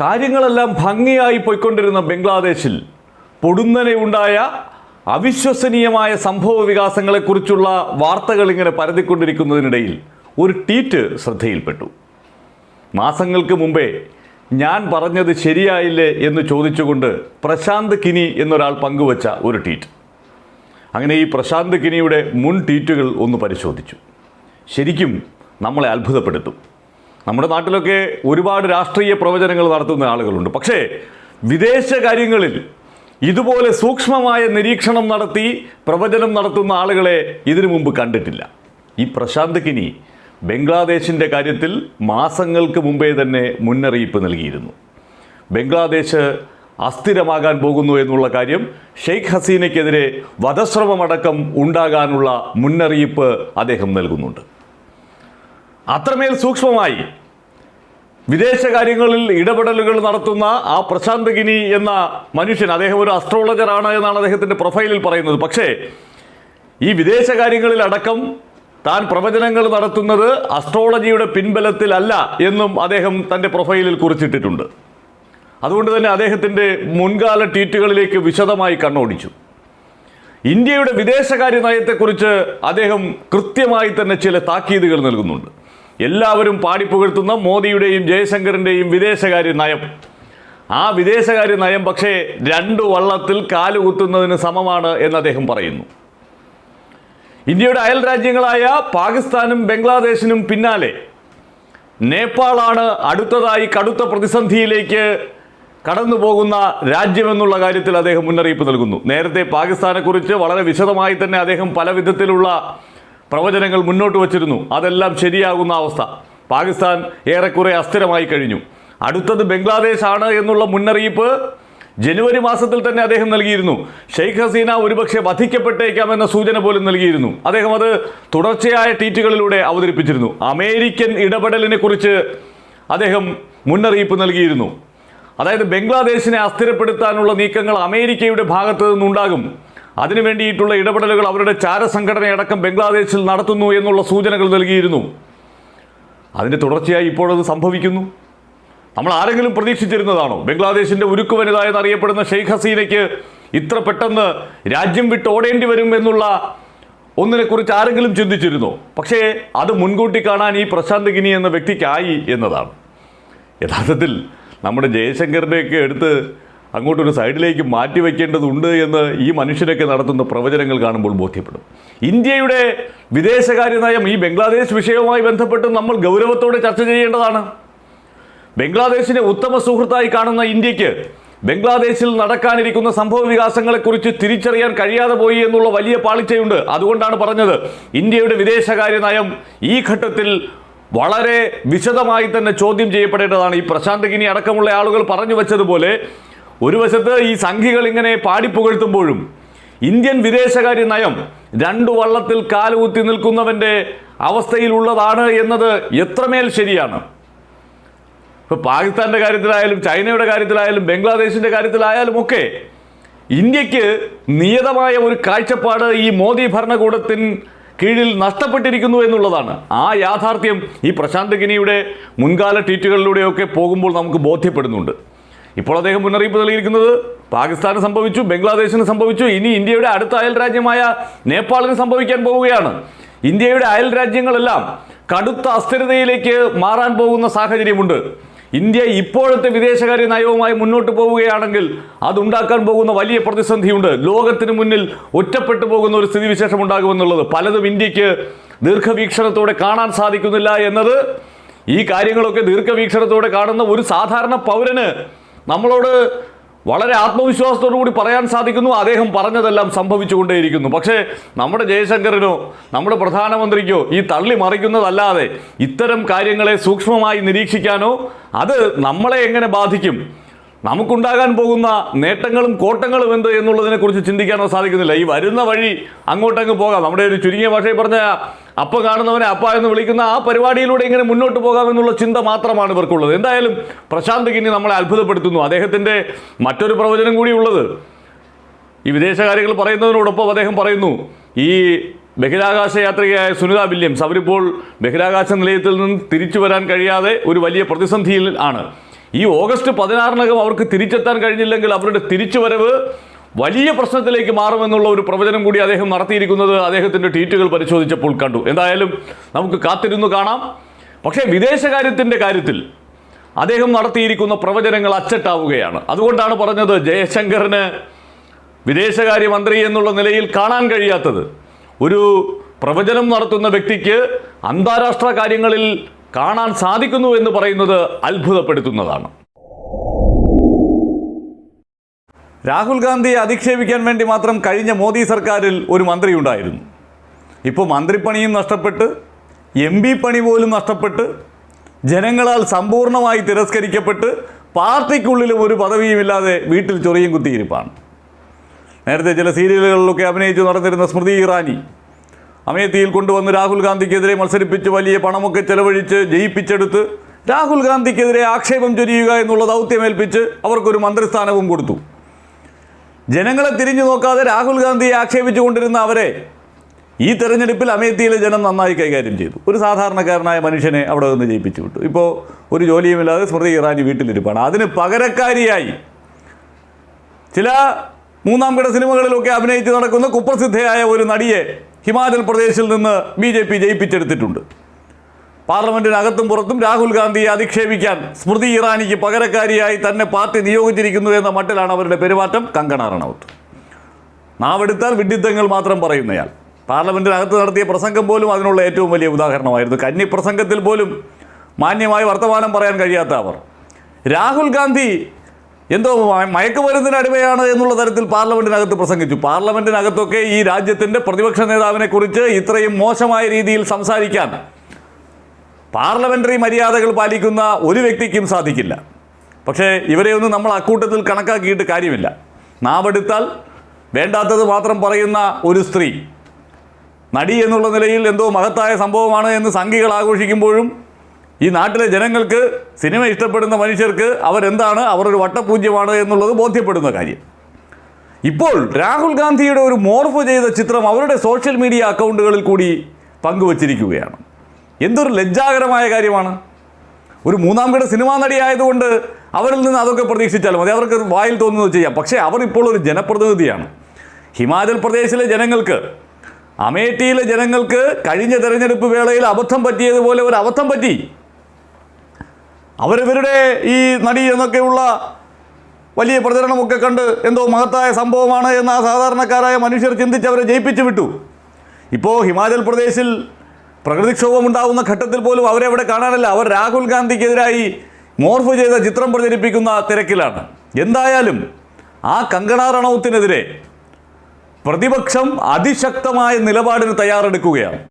കാര്യങ്ങളെല്ലാം ഭംഗിയായി പോയിക്കൊണ്ടിരുന്ന ബംഗ്ലാദേശിൽ പൊടുന്നനെ ഉണ്ടായ അവിശ്വസനീയമായ സംഭവ വികാസങ്ങളെക്കുറിച്ചുള്ള വാർത്തകൾ ഇങ്ങനെ പരതിക്കൊണ്ടിരിക്കുന്നതിനിടയിൽ ഒരു ട്വീറ്റ് ശ്രദ്ധയിൽപ്പെട്ടു. മാസങ്ങൾക്ക് മുമ്പേ ഞാൻ പറഞ്ഞത് ശരിയായില്ലേ എന്ന് ചോദിച്ചുകൊണ്ട് പ്രശാന്ത് കിനി എന്നൊരാൾ പങ്കുവച്ച ഒരു ട്വീറ്റ്. അങ്ങനെ ഈ പ്രശാന്ത് കിനിയുടെ മുൻ ട്വീറ്റുകൾ ഒന്ന് പരിശോധിച്ചു. ശരിക്കും നമ്മളെ അത്ഭുതപ്പെടുത്തും. നമ്മുടെ നാട്ടിലൊക്കെ ഒരുപാട് രാഷ്ട്രീയ പ്രവചനങ്ങൾ നടത്തുന്ന ആളുകളുണ്ട്. പക്ഷേ വിദേശ കാര്യങ്ങളിൽ ഇതുപോലെ സൂക്ഷ്മമായ നിരീക്ഷണം നടത്തി പ്രവചനം നടത്തുന്ന ആളുകളെ ഇതിനു മുമ്പ് കണ്ടിട്ടില്ല. ഈ പ്രശാന്ത് കിനി ബംഗ്ലാദേശിന്റെ കാര്യത്തിൽ മാസങ്ങൾക്ക് മുമ്പേ തന്നെ മുന്നറിയിപ്പ് നൽകിയിരുന്നു. ബംഗ്ലാദേശ് അസ്ഥിരമാകാൻ പോകുന്നു എന്നുള്ള കാര്യം ഷെയ്ഖ് ഹസീനയ്ക്കെതിരെ വധശ്രമമടക്കം ഉണ്ടാകാനുള്ള മുന്നറിയിപ്പ് അദ്ദേഹം നൽകുന്നുണ്ട്. അത്രമേൽ സൂക്ഷ്മമായി വിദേശകാര്യങ്ങളിൽ ഇടപെടലുകൾ നടത്തുന്ന ആ പ്രശാന്ത് ഗിനി എന്ന മനുഷ്യൻ അദ്ദേഹം ഒരു അസ്ട്രോളജറാണ് എന്നാണ് അദ്ദേഹത്തിന്റെ പ്രൊഫൈലിൽ പറയുന്നത്. പക്ഷേ ഈ വിദേശകാര്യങ്ങളിൽ അടക്കം താൻ പ്രവചനങ്ങൾ നടത്തുന്നത് അസ്ട്രോളജിയുടെ പിൻബലത്തിലല്ല എന്നും അദ്ദേഹം തന്റെ പ്രൊഫൈലിൽ കുറിച്ചിട്ടിട്ടുണ്ട്. അതുകൊണ്ട് തന്നെ അദ്ദേഹത്തിന്റെ മുൻകാല ട്വീറ്റുകളിലേക്ക് വിശദമായി കണ്ണോടിച്ചു. ഇന്ത്യയുടെ വിദേശകാര്യ നയത്തെക്കുറിച്ച് അദ്ദേഹം കൃത്യമായി തന്നെ ചില താക്കീതുകൾ നൽകുന്നുണ്ട്. എല്ലാവരും പാടിപ്പുകഴ്ത്തുന്ന മോദിയുടെയും ജയശങ്കറിന്റെയും വിദേശകാര്യ നയം. ആ വിദേശകാര്യ നയം പക്ഷേ രണ്ട് വള്ളത്തിൽ കാലുകുത്തുന്നതിന് സമമാണ് എന്ന് അദ്ദേഹം പറയുന്നു. ഇന്ത്യയുടെ അയൽ രാജ്യങ്ങളായ പാകിസ്ഥാനും ബംഗ്ലാദേശിനും പിന്നാലെ നേപ്പാളാണ് അടുത്തതായി കടുത്ത പ്രതിസന്ധിയിലേക്ക് കടന്നു പോകുന്ന രാജ്യമെന്നുള്ള കാര്യത്തിൽ അദ്ദേഹം മുന്നറിയിപ്പ് നൽകുന്നു. നേരത്തെ പാകിസ്ഥാനെക്കുറിച്ച് വളരെ വിശദമായി തന്നെ അദ്ദേഹം പല വിധത്തിലുള്ള പ്രവചനങ്ങൾ മുന്നോട്ട് വച്ചിരുന്നു. അതെല്ലാം ശരിയാകുന്ന അവസ്ഥ. പാകിസ്ഥാൻ ഏറെക്കുറെ അസ്ഥിരമായി കഴിഞ്ഞു. അടുത്തത് ബംഗ്ലാദേശ് ആണ് എന്നുള്ള മുന്നറിയിപ്പ് ജനുവരി മാസത്തിൽ തന്നെ അദ്ദേഹം നൽകിയിരുന്നു. ഷെയ്ഖ് ഹസീന ഒരുപക്ഷെ വധിക്കപ്പെട്ടേക്കാമെന്ന സൂചന പോലും നൽകിയിരുന്നു. അദ്ദേഹം അത് തുടർച്ചയായ ട്വീറ്റുകളിലൂടെ അവതരിപ്പിച്ചിരുന്നു. അമേരിക്കൻ ഇടപെടലിനെ കുറിച്ച് അദ്ദേഹം മുന്നറിയിപ്പ് നൽകിയിരുന്നു. അതായത് ബംഗ്ലാദേശിനെ അസ്ഥിരപ്പെടുത്താനുള്ള നീക്കങ്ങൾ അമേരിക്കയുടെ ഭാഗത്തു നിന്നുണ്ടാകും. അതിനു വേണ്ടിയിട്ടുള്ള ഇടപെടലുകൾ അവരുടെ ചാരസംഘടനയടക്കം ബംഗ്ലാദേശിൽ നടത്തുന്നു എന്നുള്ള സൂചനകൾ നൽകിയിരുന്നു. അതിന്റെ തുടർച്ചയായി ഇപ്പോഴത് സംഭവിക്കുന്നു. നമ്മൾ ആരെങ്കിലും പ്രതീക്ഷിച്ചിരുന്നതാണോ? ബംഗ്ലാദേശിന്റെ ഉരുക്കു വനിത എന്നറിയപ്പെടുന്ന ഷെയ്ഖ് ഹസീനയ്ക്ക് ഇത്ര പെട്ടെന്ന് രാജ്യം വിട്ട് ഓടേണ്ടി വരും എന്നുള്ള ഒന്നിനെക്കുറിച്ച് ആരെങ്കിലും ചിന്തിച്ചിരുന്നോ? പക്ഷേ അത് മുൻകൂട്ടി കാണാൻ ഈ പ്രശാന്ത് ഗിനി എന്ന വ്യക്തിക്കായി എന്നതാണ്. യഥാർത്ഥത്തിൽ നമ്മുടെ ജയശങ്കറിന്റെയൊക്കെ എടുത്ത് അങ്ങോട്ടൊരു സൈഡിലേക്ക് മാറ്റി വയ്ക്കേണ്ടതുണ്ട് എന്ന് ഈ മനുഷ്യരൊക്കെ നടത്തുന്ന പ്രവചനങ്ങൾ കാണുമ്പോൾ ബോധ്യപ്പെടും. ഇന്ത്യയുടെ വിദേശകാര്യ നയം ഈ ബംഗ്ലാദേശ് വിഷയവുമായി ബന്ധപ്പെട്ട് നമ്മൾ ഗൗരവത്തോടെ ചർച്ച ചെയ്യേണ്ടതാണ്. ബംഗ്ലാദേശിനെ ഉത്തമ സുഹൃത്തായി കാണുന്ന ഇന്ത്യയ്ക്ക് ബംഗ്ലാദേശിൽ നടക്കാനിരിക്കുന്ന സംഭവ വികാസങ്ങളെക്കുറിച്ച് തിരിച്ചറിയാൻ കഴിയാതെ പോയി എന്നുള്ള വലിയ പാളിച്ചയുണ്ട്. അതുകൊണ്ടാണ് പറഞ്ഞത് ഇന്ത്യയുടെ വിദേശകാര്യ നയം ഈ ഘട്ടത്തിൽ വളരെ വിശദമായി തന്നെ ചോദ്യം ചെയ്യപ്പെടേണ്ടതാണ്. ഈ പ്രശാന്ത് ഗിനി അടക്കമുള്ള ആളുകൾ പറഞ്ഞു വെച്ചതുപോലെ ഒരു വശത്ത് ഈ സംഘികൾ ഇങ്ങനെ പാടിപ്പുകഴ്ത്തുമ്പോഴും ഇന്ത്യൻ വിദേശകാര്യ നയം രണ്ടു വള്ളത്തിൽ കാലുകുത്തി നിൽക്കുന്നവന്റെ അവസ്ഥയിലുള്ളതാണ് എന്നത് എത്രമേൽ ശരിയാണ്? ഇപ്പോൾ പാകിസ്ഥാന്റെ കാര്യത്തിലായാലും ചൈനയുടെ കാര്യത്തിലായാലും ബംഗ്ലാദേശിന്റെ കാര്യത്തിലായാലും ഒക്കെ ഇന്ത്യയ്ക്ക് നിയതമായ ഒരു കാഴ്ചപ്പാട് ഈ മോദി ഭരണകൂടത്തിന് കീഴിൽ നഷ്ടപ്പെട്ടിരിക്കുന്നു എന്നുള്ളതാണ്. ആ യാഥാർത്ഥ്യം ഈ പ്രശാന്ത് ഗിനിയുടെ മുൻകാല ട്വീറ്റുകളിലൂടെയൊക്കെ പോകുമ്പോൾ നമുക്ക് ബോധ്യപ്പെടുന്നുണ്ട്. ഇപ്പോൾ അദ്ദേഹം മുന്നറിയിപ്പ് നൽകിയിരിക്കുന്നത് പാകിസ്ഥാന് സംഭവിച്ചു ബംഗ്ലാദേശിന് സംഭവിച്ചു ഇനി ഇന്ത്യയുടെ അടുത്ത അയൽ രാജ്യമായ നേപ്പാളിന് സംഭവിക്കാൻ പോവുകയാണ്. ഇന്ത്യയുടെ അയൽ രാജ്യങ്ങളെല്ലാം കടുത്ത അസ്ഥിരതയിലേക്ക് മാറാൻ പോകുന്ന സാഹചര്യമുണ്ട്. ഇന്ത്യ ഇപ്പോഴത്തെ വിദേശകാര്യ നയവുമായി മുന്നോട്ട് പോവുകയാണെങ്കിൽ അതുണ്ടാക്കാൻ പോകുന്ന വലിയ പ്രതിസന്ധിയുണ്ട്. ലോകത്തിന് മുന്നിൽ ഒറ്റപ്പെട്ടു പോകുന്ന ഒരു സ്ഥിതിവിശേഷം ഉണ്ടാകുമെന്നുള്ളത് പലതും ഇന്ത്യയ്ക്ക് ദീർഘവീക്ഷണത്തോടെ കാണാൻ സാധിക്കുന്നില്ല എന്നത് ഈ കാര്യങ്ങളൊക്കെ ദീർഘവീക്ഷണത്തോടെ കാണുന്ന ഒരു സാധാരണ പൗരന് നമ്മളോട് വളരെ ആത്മവിശ്വാസത്തോടു കൂടി പറയാൻ സാധിക്കുന്നു. അദ്ദേഹം പറഞ്ഞതെല്ലാം സംഭവിച്ചുകൊണ്ടേയിരിക്കുന്നു. പക്ഷേ നമ്മുടെ ജയശങ്കറിനോ നമ്മുടെ പ്രധാനമന്ത്രിക്കോ ഈ തള്ളി മറിക്കുന്നതല്ലാതെ ഇത്തരം കാര്യങ്ങളെ സൂക്ഷ്മമായി നിരീക്ഷിക്കാനോ അത് നമ്മളെ എങ്ങനെ ബാധിക്കും? നമുക്കുണ്ടാകാൻ പോകുന്ന നേട്ടങ്ങളും കോട്ടങ്ങളും എന്ത് എന്നുള്ളതിനെക്കുറിച്ച് ചിന്തിക്കാനോ സാധിക്കുന്നില്ല. ഈ വരുന്ന വഴി അങ്ങോട്ടങ്ങ് പോകാം. നമ്മുടെ ഒരു ചുരുങ്ങിയ ഭാഷയിൽ പറഞ്ഞ അപ്പ കാണുന്നവനെ അപ്പ എന്ന് വിളിക്കുന്ന ആ പരിപാടിയിലൂടെ ഇങ്ങനെ മുന്നോട്ട് പോകാമെന്നുള്ള ചിന്ത മാത്രമാണ് ഇവർക്കുള്ളത്. എന്തായാലും പ്രശാന്ത് കിന്നി നമ്മളെ അത്ഭുതപ്പെടുത്തുന്നു. അദ്ദേഹത്തിന്റെ മറ്റൊരു പ്രവചനം കൂടി ഉള്ളത്. ഈ വിദേശകാര്യങ്ങൾ പറയുന്നതിനോടൊപ്പം അദ്ദേഹം പറയുന്നു ഈ ബഹിരാകാശ യാത്രികയായ സുനിത വില്യംസ് അവരിപ്പോൾ ബഹിരാകാശ നിലയത്തിൽ നിന്ന് തിരിച്ചു വരാൻ കഴിയാതെ ഒരു വലിയ പ്രതിസന്ധിയിൽ ആണ്. ഈ ഓഗസ്റ്റ് പതിനാറിനകം അവർക്ക് തിരിച്ചെത്താൻ കഴിഞ്ഞില്ലെങ്കിൽ അവരുടെ തിരിച്ചുവരവ് വലിയ പ്രശ്നത്തിലേക്ക് മാറുമെന്നുള്ള ഒരു പ്രവചനം കൂടി അദ്ദേഹം നടത്തിയിരിക്കുന്നത് അദ്ദേഹത്തിന്റെ ട്വീറ്റുകൾ പരിശോധിച്ചപ്പോൾ കണ്ടു. എന്തായാലും നമുക്ക് കാത്തിരുന്നു കാണാം. പക്ഷേ വിദേശകാര്യത്തിന്റെ കാര്യത്തിൽ അദ്ദേഹം നടത്തിയിരിക്കുന്ന പ്രവചനങ്ങൾ അച്ചട്ടാവുകയാണ്. അതുകൊണ്ടാണ് പറഞ്ഞത് ജയശങ്കറിന് വിദേശകാര്യമന്ത്രി എന്നുള്ള നിലയിൽ കാണാൻ കഴിയാത്തത്. ഒരു പ്രവചനം നടത്തുന്ന വ്യക്തിക്ക് അന്താരാഷ്ട്ര കാര്യങ്ങളിൽ കാണാൻ സാധിക്കുന്നു എന്ന് പറയുന്നത് അത്ഭുതപ്പെടുത്തുന്നതാണ്. രാഹുൽ ഗാന്ധിയെ അധിക്ഷേപിക്കാൻ വേണ്ടി മാത്രം കഴിഞ്ഞ മോദി സർക്കാരിൽ ഒരു മന്ത്രി ഉണ്ടായിരുന്നു. ഇപ്പോൾ മന്ത്രിപ്പണിയും നഷ്ടപ്പെട്ട് എം പി പണി പോലും നഷ്ടപ്പെട്ട് ജനങ്ങളാൽ സമ്പൂർണമായി തിരസ്കരിക്കപ്പെട്ട് പാർട്ടിക്കുള്ളിലും ഒരു പദവിയുമില്ലാതെ വീട്ടിൽ ചൊറിയും കുത്തിയിരിപ്പാണ്. നേരത്തെ ചില സീരിയലുകളിലൊക്കെ അഭിനയിച്ച് നടന്നിരുന്ന സ്മൃതി ഇറാനി അമേത്തിയിൽ കൊണ്ടുവന്ന് രാഹുൽ ഗാന്ധിക്കെതിരെ മത്സരിപ്പിച്ച് വലിയ പണമൊക്കെ ചെലവഴിച്ച് ജയിപ്പിച്ചെടുത്ത് രാഹുൽ ഗാന്ധിക്കെതിരെ ആക്ഷേപം ചൊരിയുക എന്നുള്ള ദൗത്യമേൽപ്പിച്ച് അവർക്കൊരു മന്ത്രിസ്ഥാനവും കൊടുത്തു. ജനങ്ങളെ തിരിഞ്ഞു നോക്കാതെ രാഹുൽ ഗാന്ധിയെ ആക്ഷേപിച്ചു കൊണ്ടിരുന്ന അവരെ ഈ തെരഞ്ഞെടുപ്പിൽ അമേത്തിയിലെ ജനം നന്നായി കൈകാര്യം ചെയ്തു. ഒരു സാധാരണക്കാരനായ മനുഷ്യനെ അവിടെ നിന്ന് ജയിപ്പിച്ചു വിട്ടു. ഇപ്പോൾ ഒരു ജോലിയുമില്ലാതെ സ്മൃതി ഇറാനി വീട്ടിലിരിപ്പാണ്. അതിന് പകരക്കാരിയായി ചില മൂന്നാം കിട സിനിമകളിലൊക്കെ അഭിനയിച്ച് നടക്കുന്ന കുപ്രസിദ്ധയായ ഒരു നടിയെ ഹിമാചൽ പ്രദേശിൽ നിന്ന് ബി ജെ പി ജയിപ്പിച്ചെടുത്തിട്ടുണ്ട്. പാർലമെന്റിനകത്തും പുറത്തും രാഹുൽ ഗാന്ധിയെ അധിക്ഷേപിക്കാൻ സ്മൃതി ഇറാനിക്ക് പകരക്കാരിയായി തന്നെ പാർട്ടി നിയോഗിച്ചിരിക്കുന്നു എന്ന മട്ടിലാണ് അവരുടെ പെരുമാറ്റം. കങ്കണ റണൌത്ത്. നാവെടുത്താൽ വിഡിത്തങ്ങൾ മാത്രം പറയുന്നയാൾ. പാർലമെന്റിനകത്ത് നടത്തിയ പ്രസംഗം പോലും അതിനുള്ള ഏറ്റവും വലിയ ഉദാഹരണമായിരുന്നു. കന്നി പ്രസംഗത്തിൽ പോലും മാന്യമായി വർത്തമാനം പറയാൻ കഴിയാത്ത അവർ. രാഹുൽ ഗാന്ധി എന്തോ മയക്കുമരുന്നിന് അടിമയാണ് എന്നുള്ള തരത്തിൽ പാർലമെന്റിനകത്ത് പ്രസംഗിച്ചു. പാർലമെന്റിനകത്തൊക്കെ ഈ രാജ്യത്തിന്റെ പ്രതിപക്ഷ നേതാവിനെ കുറിച്ച് ഇത്രയും മോശമായ രീതിയിൽ സംസാരിക്കാൻ പാർലമെന്ററി മര്യാദകൾ പാലിക്കുന്ന ഒരു വ്യക്തിക്കും സാധിക്കില്ല. പക്ഷേ ഇവരെയൊന്നും നമ്മൾ അക്കൂട്ടത്തിൽ കണക്കാക്കിയിട്ട് കാര്യമില്ല. നാവെടുത്താൽ വേണ്ടാത്തത് മാത്രം പറയുന്ന ഒരു സ്ത്രീ. നടി എന്നുള്ള നിലയിൽ എന്തോ മഹത്തായ സംഭവമാണ് എന്ന് സംഘികൾ ആഘോഷിക്കുമ്പോഴും ഈ നാട്ടിലെ ജനങ്ങൾക്ക് സിനിമ ഇഷ്ടപ്പെടുന്ന മനുഷ്യർക്ക് അവരെന്താണ്? അവർ ഒരു വട്ടപൂജ്യമാണ് എന്നുള്ളത് ബോധ്യപ്പെടുന്ന കാര്യം. ഇപ്പോൾ രാഹുൽ ഗാന്ധിയുടെ ഒരു മോർഫ് ചെയ്ത ചിത്രം അവരുടെ സോഷ്യൽ മീഡിയ അക്കൗണ്ടുകളിൽ കൂടി പങ്കുവച്ചിരിക്കുകയാണ്. എന്തൊരു ലജ്ജാകരമായ കാര്യമാണ്. ഒരു മൂന്നാം കിട സിനിമാ നടിയായതുകൊണ്ട് അവരിൽ നിന്ന് അതൊക്കെ പ്രതീക്ഷിച്ചാലും മതി. അവർക്ക് വായിൽ തോന്നുന്നത് ചെയ്യാം. പക്ഷേ അവർ ഇപ്പോൾ ഒരു ജനപ്രതിനിധിയാണ്. ഹിമാചൽ പ്രദേശിലെ ജനങ്ങൾക്ക് അമേഠിയിലെ ജനങ്ങൾക്ക് കഴിഞ്ഞ തെരഞ്ഞെടുപ്പ് വേളയിൽ അബദ്ധം പറ്റിയതുപോലെ ഒരു അബദ്ധം പറ്റി. അവരിവരുടെ ഈ നടി എന്നൊക്കെയുള്ള വലിയ പ്രചരണമൊക്കെ കണ്ട് എന്തോ മഹത്തായ സംഭവമാണ് എന്ന് ആ സാധാരണക്കാരായ മനുഷ്യർ ചിന്തിച്ച് അവരെ ജയിപ്പിച്ചു വിട്ടു. ഇപ്പോൾ ഹിമാചൽ പ്രദേശിൽ പ്രകൃതിക്ഷോഭം ഉണ്ടാകുന്ന ഘട്ടത്തിൽ പോലും അവരെ അവിടെ കാണാനല്ല. അവർ രാഹുൽ ഗാന്ധിക്കെതിരായി മോർഫ് ചെയ്ത ചിത്രം പ്രചരിപ്പിക്കുന്ന തിരക്കിലാണ്. എന്തായാലും ആ കങ്കണ റണൌത്തിനെതിരെ പ്രതിപക്ഷം അതിശക്തമായ നിലപാടിന് തയ്യാറെടുക്കുകയാണ്.